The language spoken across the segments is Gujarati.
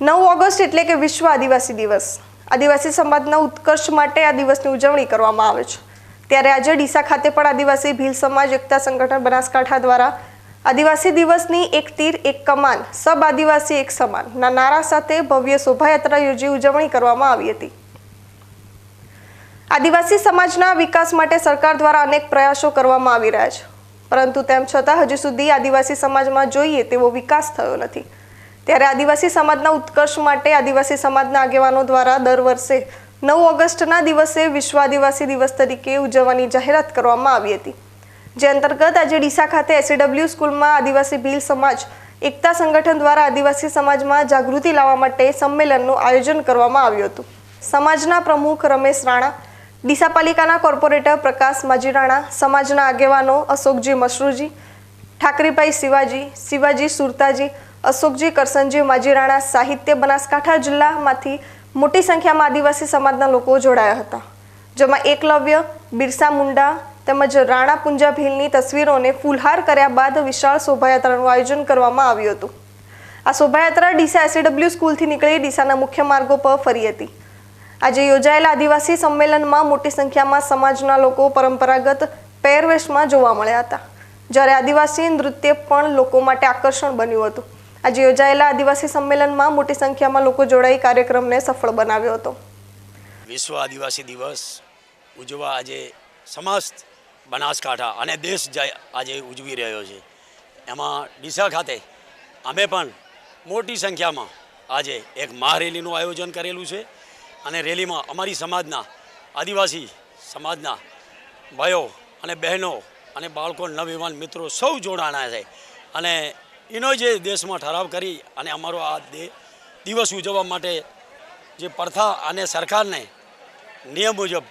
નવ ઓગસ્ટ એટલે કે વિશ્વ આદિવાસી દિવસ. આદિવાસી સમાજના ઉત્કર્ષ માટે આ દિવસની ઉજવણી કરવામાં આવે છે. ત્યારે આજે ડીસા ખાતે પણ આદિવાસી ભીલ સમાજ એકતા સંગઠન બનાસકાંઠા દ્વારા આદિવાસી દિવસની એક તીર, એક કમાન, સબ આદિવાસી એક સમાન ના નારા સાથે ભવ્ય શોભાયાત્રા યોજી ઉજવણી કરવામાં આવી હતી. આદિવાસી સમાજના વિકાસ માટે સરકાર દ્વારા અનેક પ્રયાસો કરવામાં આવી રહ્યા છે. પરંતુ તેમ છતાં હજુ સુધી આદિવાસી સમાજમાં જોઈએ તેવો વિકાસ થયો નથી. ત્યારે આદિવાસી સમાજના ઉત્કર્ષ માટે આદિવાસી સમાજના આગેવાનો દ્વારા દર વર્ષે નવ ઓગસ્ટના દિવસે વિશ્વ આદિવાસી દિવસ તરીકે ઉજવવાની જાહેરાત કરવામાં આવી હતી. જે અંતર્ગત આજે ડીસા ખાતે એસીડબલ્યુ સ્કૂલમાં આદિવાસી ભીલ સમાજ એકતા સંગઠન દ્વારા આદિવાસી સમાજમાં જાગૃતિ લાવવા માટે સંમેલનનું આયોજન કરવામાં આવ્યું હતું. સમાજના પ્રમુખ રમેશ રાણા, ડીસા પાલિકાના કોર્પોરેટર પ્રકાશ માજી રાણા સમાજના આગેવાનો અશોકજી મશરૂજી ઠાકરીભાઈ શિવાજી શિવાજી સુરતાજી, અશોકજી કરસનજી માજીરાણા સાહિત્ય બનાસકાંઠા જિલ્લામાંથી મોટી સંખ્યામાં આદિવાસી સમાજના લોકો જોડાયા હતા. જેમાં એકલવ્ય, બિરસા મુંડા તેમજ રાણા પુંજા ભીલની તસવીરોને ફૂલહાર કર્યા બાદ વિશાળ શોભાયાત્રાનું આયોજન કરવામાં આવ્યું હતું. આ શોભાયાત્રા ડીસા એસએડબ્લ્યુ સ્કૂલથી નીકળી ડીસાના મુખ્ય માર્ગો પર ફરી હતી. આજે યોજાયેલા આદિવાસી સંમેલનમાં મોટી સંખ્યામાં સમાજના લોકો પરંપરાગત પહેરવેશમાં જોવા મળ્યા હતા. જ્યારે આદિવાસી નૃત્ય પણ લોકો માટે આકર્ષણ બન્યું હતું. આજે યોજાયેલા આદિવાસી સંમેલનમાં મોટી સંખ્યામાં લોકો જોડાઈ કાર્યક્રમને સફળ બનાવ્યો હતો. વિશ્વ આદિવાસી દિવસ ઉજવવા આજે સમસ્ત બનાસકાંઠા અને દેશ આજે ઉજવી રહ્યો છે. એમાં ડીસા ખાતે અમે પણ મોટી સંખ્યામાં આજે એક મહારેલીનું આયોજન કરેલું છે અને રેલીમાં અમારી સમાજના આદિવાસી સમાજના ભાઈઓ અને બહેનો અને બાળકો નવયુવાન મિત્રો સૌ જોડાણા છે. અને એનો જે દેશમાં ઠરાવ કરી અને અમારો આ દિવસ ઉજવવા માટે જે પ્રથા અને સરકારને નિયમ મુજબ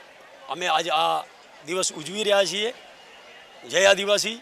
અમે આજે આ દિવસ ઉજવી રહ્યા છીએ. જય આદિવાસી.